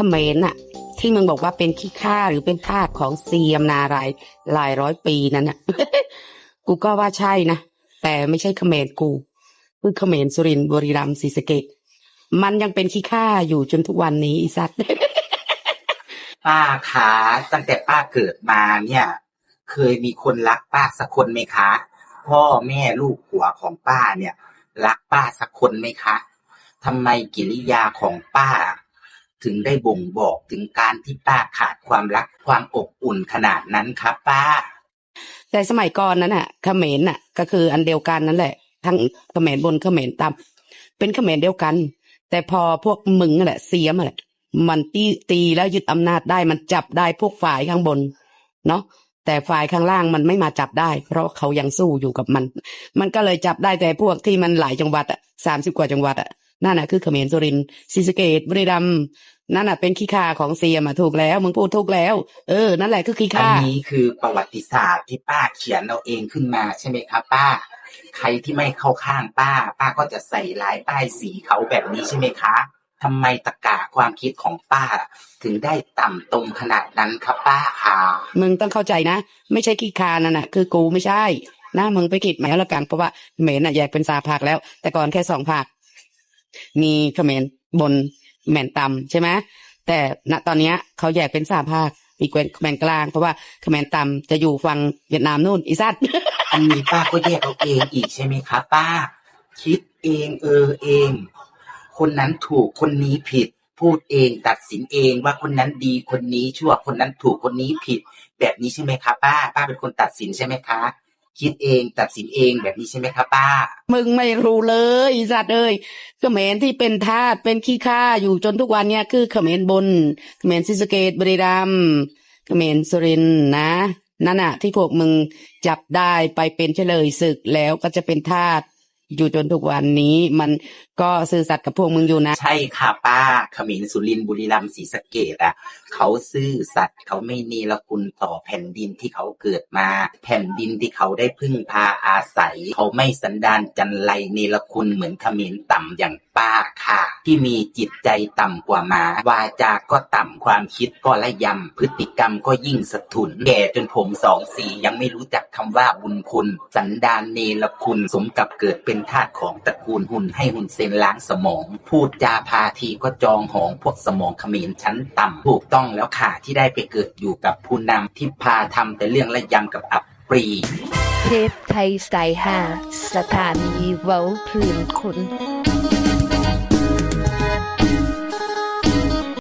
เขมรน่ะ ที่มึงบอกว่าเป็นขี้ข้าหรือเป็นทาสของเซียมนารายหลายร้อยปีนั้นน่ะ กูก็ว่าใช่นะ แต่ไม่ใช่เขมรกูคือเขมรสุรินทร์บุรีรัมย์ศรีสะเกษมันยังเป็นขี้ข้าอยู่จนทุกวันนี้อีสัตว์ ป้าคะตั้งแต่ป้าเกิดมาเนี่ย เคยมีคนรักป้าสักคนไหมคะ พ่อแม่ลูกผัวของป้าเนี่ย รักป้าสักคนไหมคะทำไมกิริยาของป้า ถึงได้บ่งบอกถึงการที่ป้าขาดความรักความอบอุ่นขนาดนั้นครับป้า แต่สมัยก่อนนั้นน่ะเขมรน่ะ ก็คืออันเดียวกันนั่นแหละ ทั้งเขมรบนเขมรต่ำเป็นเขมรเดียวกัน แต่พอพวกมึงนั่นแหละเสียมนั่นแหละมันตีตีแล้วยึดอำนาจได้มันจับได้พวกฝ่ายข้างบน เนาะแต่ฝ่ายข้างล่างมันไม่มาจับได้ เพราะเขายังสู้อยู่กับมัน มันก็เลยจับได้แต่พวกที่มันหลายจังหวัดอะสามสิบกว่าจังหวัดอะ นั่นน่ะคือเขมรสุรินทร์ศรีสะเกษบุรีรัมย์นั่นน่ะเป็นขี้ข้าของเซียมอะถูกแล้วมึงพูดถูกแล้ว เออ นั่นแหละคือขี้อันข้านี้คือประวัติศาสตร์ที่ป้าเขียนเอาเองขึ้นมาใช่ไหมครับป้า ใครที่ไม่เข้าข้างป้า ป้าก็จะใส่ร้ายป้ายสีเขาแบบนี้ใช่ไหมคะทำไมตะกะความคิดของป้า ถึงได้ต่ำตรงขนาดนั้นครับป้าค่ะมึงต้องเข้าใจนะ ไม่ใช่ขี้คานั่นน่ะคือกูไม่ใช่นะมึงไปคิดใหม่แล้วกันเพราะว่าเขมรน่ะแยกเป็นสาภาคแล้ว แต่ก่อนแค่สองภาค มีเขมรบนเขมรต่ำใช่ไหมแต่ณตอนนี้เขาแยกเป็นสามภาคอีเป็นเขมรกลาง เพราะว่าเขมรต่ำจะอยู่ฝั่งเวียดนามนู่นอีสัตว์อันนี้ป้าก็แยกเอาเองอีกใช่ไหมครับป้า คิดเองเออเอง คนนั้นถูกคนนี้ผิด พูดเองตัดสินเองว่าคนนั้นดีคนนี้ชั่วคนนั้นถูกคนนี้ผิด แบบนี้ใช่ไหมคะป้า ป้าเป็นคนตัดสินใช่ไหมคะ คิดเองตัดสินเองแบบนี้ใช่ไหมคะป้า มึงไม่รู้เลยสัตว์เอ้ยเขมรที่เป็นทาสเป็นขี้ข้าอยู่จนทุกวันเนี้ยคือเขมรบนเขมรซิสเกตบริรัมเขมรสุรินทร์นะนั่นอะที่พวกมึงจับได้ไปเป็นเฉลยศึกแล้วก็จะเป็นทาสอยู่จนทุกวันนี้มัน ก็ซื่อสัตย์กับพวกมึงอยู่นะ ใช่ค่ะป้าเขมิ้นสุรินทร์บุรีรัมย์ศรีสะเกดอะเขาซื่อสัตย์เขาไม่เนรคุณต่อแผ่นดินที่เขาเกิดมา แผ่นดินที่เขาได้พึ่งพาอาศัย เขาไม่สันดานจันไรเนรคุณเหมือนเขมิ้นต่ำอย่างป้าค่ะ ที่มีจิตใจต่ำกว่าหมาวาจาก็ต่ำความคิดก็ละยำพฤติกรรมก็ยิ่งสะทุนแก่จนผมสองสียังไม่รู้จักคำว่าบุญคุณ สันดานเนรคุณสมกับเกิดเป็นทาสของตระกูลหุ่นให้หุ่นเซนล้างสมอง พูดจาพาทีก็จองหองพวกสมองเขมรชั้นต่ำถูกต้องแล้วค่ะที่ได้ไปเกิดอยู่กับผู้นำที่พาทำแต่เรื่องละยำกับอับปรีเทปไทยสายหาสถานีเว้าพื้นคุณ